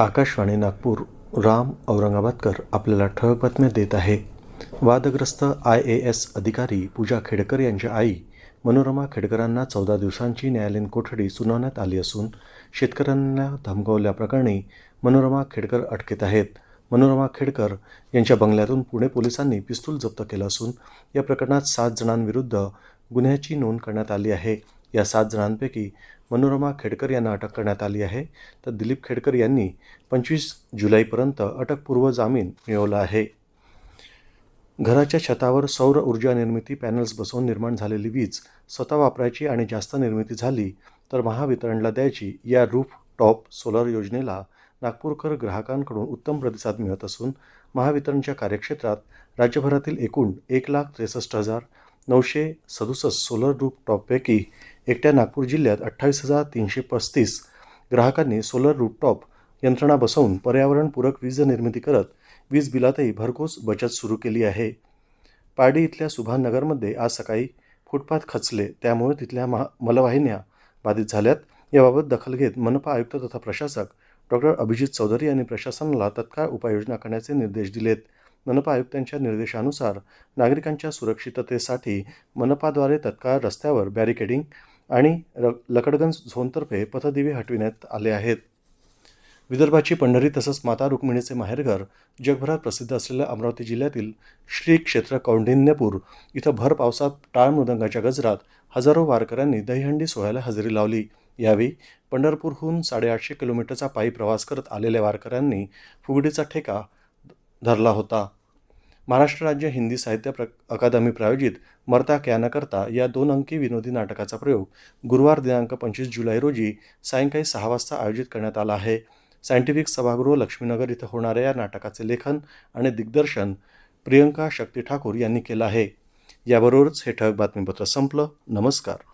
आकाशवाणी नागपूर राम औरंगाबादकर आपल्याला ठळक बातम्या देत आहे. वादग्रस्त आय ए एस अधिकारी पूजा खेडकर यांच्या आई मनोरमा खेडकरांना चौदा दिवसांची न्यायालयीन कोठडी सुनावण्यात आली असून शेतकऱ्यांना धमकावल्याप्रकरणी मनोरमा खेडकर अटकेत आहेत. मनोरमा खेडकर यांच्या बंगल्यातून पुणे पोलिसांनी पिस्तूल जप्त केलं असून या प्रकरणात सात जणांविरुद्ध गुन्ह्याची नोंद करण्यात आली आहे. या सात जणांपैकी मनोरमा खेडकर यांना अटक करण्यात आली आहे. तर दिलीप खेडकर यांनी पंचवीस जुलैपर्यंत अटकपूर्व जामीन मिळवला आहे. घराच्या छतावर सौर ऊर्जा निर्मिती पॅनल्स बसवून निर्माण झालेली वीज स्वतः वापरायची आणि जास्त निर्मिती झाली तर महावितरणला द्यायची या रूफ टॉप सोलर योजनेला नागपूरकर ग्राहकांकडून उत्तम प्रतिसाद मिळत असून महावितरणच्या कार्यक्षेत्रात राज्यभरातील एकूण एक लाख त्रेसष्ट हजार नऊशे सदुसष्ट सोलर रूफ टॉपपैकी एकट्या नागपूर जिल्ह्यात अठ्ठावीस हजार तीनशे पस्तीस ग्राहकांनी सोलर रूपटॉप यंत्रणा बसवून पर्यावरणपूरक वीज निर्मिती करत वीज बिलातही भरघोस बचत सुरू केली आहे. पारडी इथल्या सुभाननगरमध्ये आज सकाळी फुटपाथ खचले त्यामुळे तिथल्या महा मलवाहिन्या बाधित झाल्यात. याबाबत दखल घेत मनपा आयुक्त तथा प्रशासक डॉक्टर अभिजित चौधरी यांनी प्रशासनाला तत्काळ उपाययोजना करण्याचे निर्देश दिलेत. मनपा आयुक्तांच्या निर्देशानुसार नागरिकांच्या सुरक्षिततेसाठी मनपाद्वारे तत्काळ रस्त्यावर बॅरिकेडिंग आणि र लकडगंज झोनतर्फे पथदिवे हटविण्यात आले आहेत. विदर्भाची पंढरी तसंच माता रुक्मिणीचे माहेरघर जगभरात प्रसिद्ध असलेल्या अमरावती जिल्ह्यातील श्री क्षेत्र कौंडिन्यपूर इथं भर पावसात टाळ मृदंगाच्या गजरात हजारो वारकऱ्यांनी दहीहंडी सोहळ्याला हजेरी लावली. यावेळी पंढरपूरहून साडेआठशे किलोमीटरचा पायी प्रवास करत आलेल्या वारकऱ्यांनी फुगडीचा ठेका धरला होता. महाराष्ट्र राज्य हिंदी साहित्य प्र अकादमी प्रायोजित मरता क्या न करता या दोन अंकी विनोदी नाटकाचा प्रयोग गुरुवार दिनांक पंचवीस जुलै रोजी सायंकाळी सहा वाजता आयोजित करण्यात आला आहे. सायंटिफिक सभागृह लक्ष्मीनगर इथं होणाऱ्या या नाटकाचे लेखन आणि दिग्दर्शन प्रियंका शक्ती ठाकूर यांनी केलं आहे. याबरोबरच हे ठळक बातमीपत्र संपलं. नमस्कार.